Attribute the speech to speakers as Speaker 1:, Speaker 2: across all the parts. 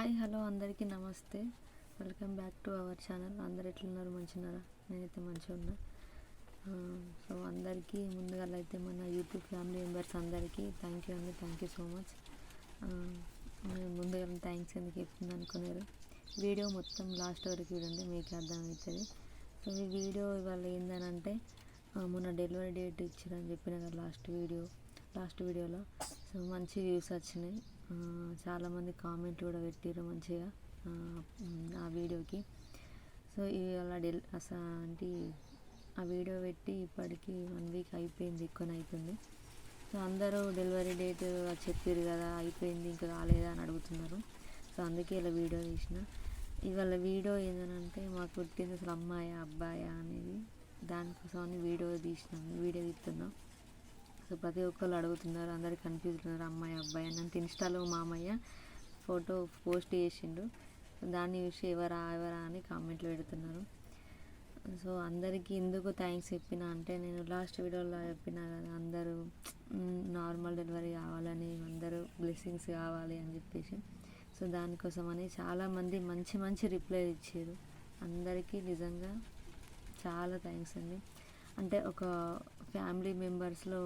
Speaker 1: Hi hello అందరికీ నమస్తే. Welcome back to our channel. అందరు ఎట్లున్నారు? మంచిన్నారా నేనైతే మంచిగా ఉన్నా సో అందరికీ ముందుగా అయితే మన యూట్యూబ్ ఫ్యామిలీ మెంబర్స్ అందరికీ థ్యాంక్ యూ అండి. థ్యాంక్ యూ సో మచ్ నేను ముందుగా థ్యాంక్స్ ఎందుకు చెప్తుంది అనుకున్నారు? వీడియో మొత్తం లాస్ట్ వరకు చూడండి మీకు అర్థమవుతుంది. సో ఈ వీడియో ఇవాళ ఏందనంటే మొన్న డెలివరీ డేట్ ఇచ్చారని చెప్పిన కదా లాస్ట్ వీడియో లాస్ట్ వీడియోలో సో మంచి వ్యూస్ వచ్చినాయి. చాలామంది కామెంట్ కూడా పెట్టారు మంచిగా ఆ, వీడియోకి. సో అలా డెల్ అసలు అంటే ఆ వీడియో పెట్టి ఇప్పటికి వన్ వీక్ అయిపోయింది ఎక్కువ అవుతుంది సో అందరూ డెలివరీ డేట్ చెప్పారు కదా అయిపోయింది ఇంకా రాలేదా అని అడుగుతున్నారు. సో అందుకే ఇలా వీడియో తీసిన. ఇవాళ వీడియో ఏంటంటే మాకు పుట్టింది అసలు అమ్మాయా అబ్బాయా అనేది దానికోసం అని వీడియో తీసినాం వీడియో తీస్తున్నాం. సో ప్రతి ఒక్కళ్ళు అడుగుతున్నారు అందరు కన్ఫ్యూజ్ ఉన్నారు అమ్మాయి అబ్బాయి అని. అంత ఇన్స్టాలో మామయ్య ఫోటో పోస్ట్ చేసిండు. దాన్ని చూసి ఎవరా ఎవరా అని కామెంట్లు పెడుతున్నారు. సో అందరికీ ఎందుకు థ్యాంక్స్ చెప్పిన అంటే నేను లాస్ట్ వీడియోలో చెప్పిన కదా అందరూ నార్మల్ డెలివరీ కావాలని అందరూ బ్లెస్సింగ్స్ కావాలి అని చెప్పేసి. సో దానికోసమని చాలామంది మంచి మంచి రిప్లై ఇచ్చారు. అందరికీ నిజంగా చాలా థ్యాంక్స్ అండి. అంటే ఒక ఫ్యామిలీ మెంబర్స్లో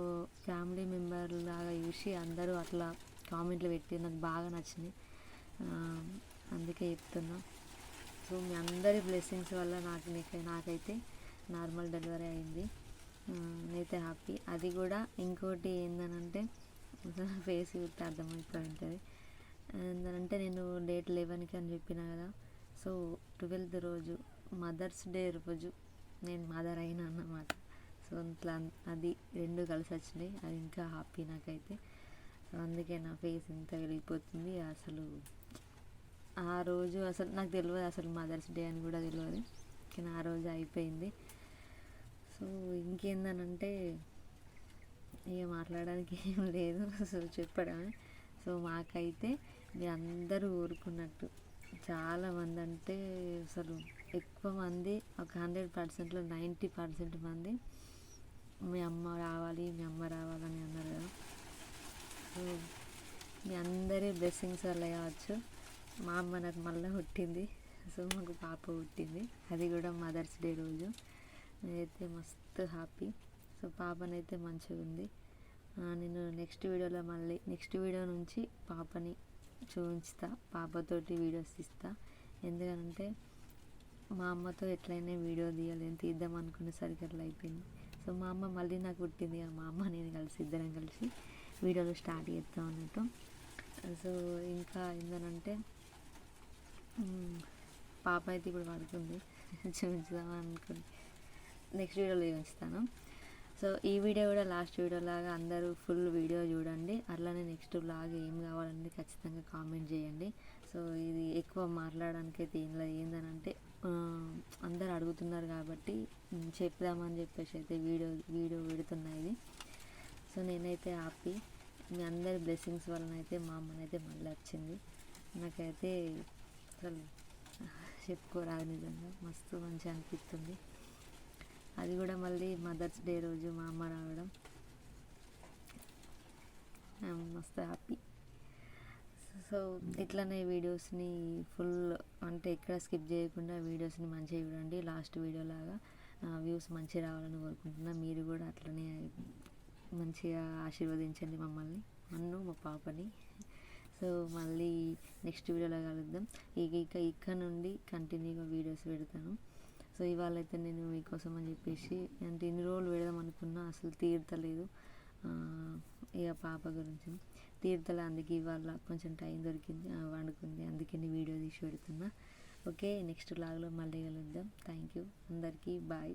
Speaker 1: ఫ్యామిలీ మెంబర్ లాగా చూసి అందరూ అట్లా కామెంట్లు పెట్టి నాకు బాగా నచ్చినాయి అందుకే చెప్తున్నా. సో మీ అందరి బ్లెస్సింగ్స్ వల్ల నాకు నీకు నాకైతే నార్మల్ డెలివరీ అయింది. నేనైతే హ్యాపీ. అది కూడా ఇంకోటి ఏంటనంటే ఫేస్ చూస్తే అర్థమైపోయి ఉంటుంది ఏంటంటే నేను డేట్ లెవెన్కి అని చెప్పిన కదా సో ట్వెల్త్ రోజు మదర్స్ డే రోజు నేను మదర్ అయినా అన్నమాట. సో అది రెండు కలిసి వచ్చినాయి. అది ఇంకా హ్యాపీ నాకైతే. అందుకే నా ఫేస్ ఇంత వెలిగిపోతుంది. అసలు ఆ రోజు అసలు నాకు తెలియదు అసలు మదర్స్ డే అని కూడా తెలియదు. కానీ ఆ రోజు అయిపోయింది. సో ఇంకేందనంటే ఇక మాట్లాడడానికి ఏం లేదు. సో చెప్పడమే. సో మాకైతే మీ అందరూ ఊరుకున్నట్టు చాలామంది అంటే అసలు ఎక్కువ మంది ఒక హండ్రెడ్ పర్సెంట్లో నైంటీ పర్సెంట్ మంది మీ అమ్మ రావాలి మీ అమ్మ రావాలని అన్నారు కదా. సో మీ అందరి బ్లెస్సింగ్స్ వల్ల కావచ్చు మా అమ్మ నాకు మళ్ళీ పుట్టింది. సో మాకు పాప పుట్టింది. అది కూడా మదర్స్ డే రోజు. నేనైతే మస్తు హ్యాపీ సో పాపనైతే మంచిగా ఉంది. నేను నెక్స్ట్ వీడియోలో మళ్ళీ నెక్స్ట్ వీడియో నుంచి పాపని చూపిస్తా పాపతోటి వీడియోస్ తీస్తా. ఎందుకంటే మా అమ్మతో ఎట్లయినా వీడియో తీయాలని తీద్దాం అనుకునేసరికి అట్లా అయిపోయింది. సో మా అమ్మ మళ్ళీ నాకు పుట్టింది మా అమ్మ నేను కలిసి ఇద్దరం కలిసి వీడియోలు స్టార్ట్ చేస్తాం అన్నట్టు. సో ఇంకా ఏంటంటే పాప అయితే ఇప్పుడు పడుతుంది చూపించుదాం అనుకుని నెక్స్ట్ వీడియోలో చూపిస్తాను సో ఈ వీడియో కూడా లాస్ట్ వీడియో లాగా అందరూ ఫుల్ వీడియో చూడండి. అట్లానే నెక్స్ట్ లాగా ఏం కావాలని ఖచ్చితంగా కామెంట్ చేయండి. సో ఇది ఎక్కువ మాట్లాడడానికి అయితే ఏం లేదు. ఏంటనంటే అందరు అడుగుతున్నారు కాబట్టి చెప్దామని చెప్పేసి అయితే వీడియో వీడియో పెడుతున్నా ఇది. సో నేనైతే హ్యాపీ. మీ అందరి బ్లెస్సింగ్స్ వలన అయితే మా అమ్మనైతే మళ్ళీ వచ్చింది. నాకైతే అసలు చెప్పుకోరాదు నిజంగా. మస్తు మంచిగా అనిపిస్తుంది. అది కూడా మళ్ళీ మదర్స్ డే రోజు మా అమ్మ రావడం. మస్తు హ్యాపీ. సో ఇట్లనే వీడియోస్ని ఫుల్ అంటే ఎక్కడ స్కిప్ చేయకుండా వీడియోస్ని మంచిగా చూడండి లాస్ట్ వీడియో లాగా వ్యూస్ మంచిగా రావాలని కోరుకుంటున్నా. మీరు కూడా అట్లనే మంచిగా ఆశీర్వదించండి మమ్మల్ని నన్ను మా పాపని. సో మళ్ళీ నెక్స్ట్ వీడియోలో కలుద్దాం. ఇక ఇక ఇక్కడ నుండి కంటిన్యూగా వీడియోస్ పెడతాను. సో ఇవాళ అయితే నేను మీకోసం అని చెప్పేసి అంటే ఇన్ని రోజులు పెడదాం అనుకున్నా అసలు తీరతలేదు. ఇక పాప గురించి. తీరతలే అందుకే ఇవాళ కొంచెం టైం దొరికింది వండుకుంది. అందుకే నేను వీడియో తీసి పెడుతున్నా. ఓకే నెక్స్ట్ లాగ్లో మళ్ళీ కలుద్దాం. థ్యాంక్ యూ అందరికీ బాయ్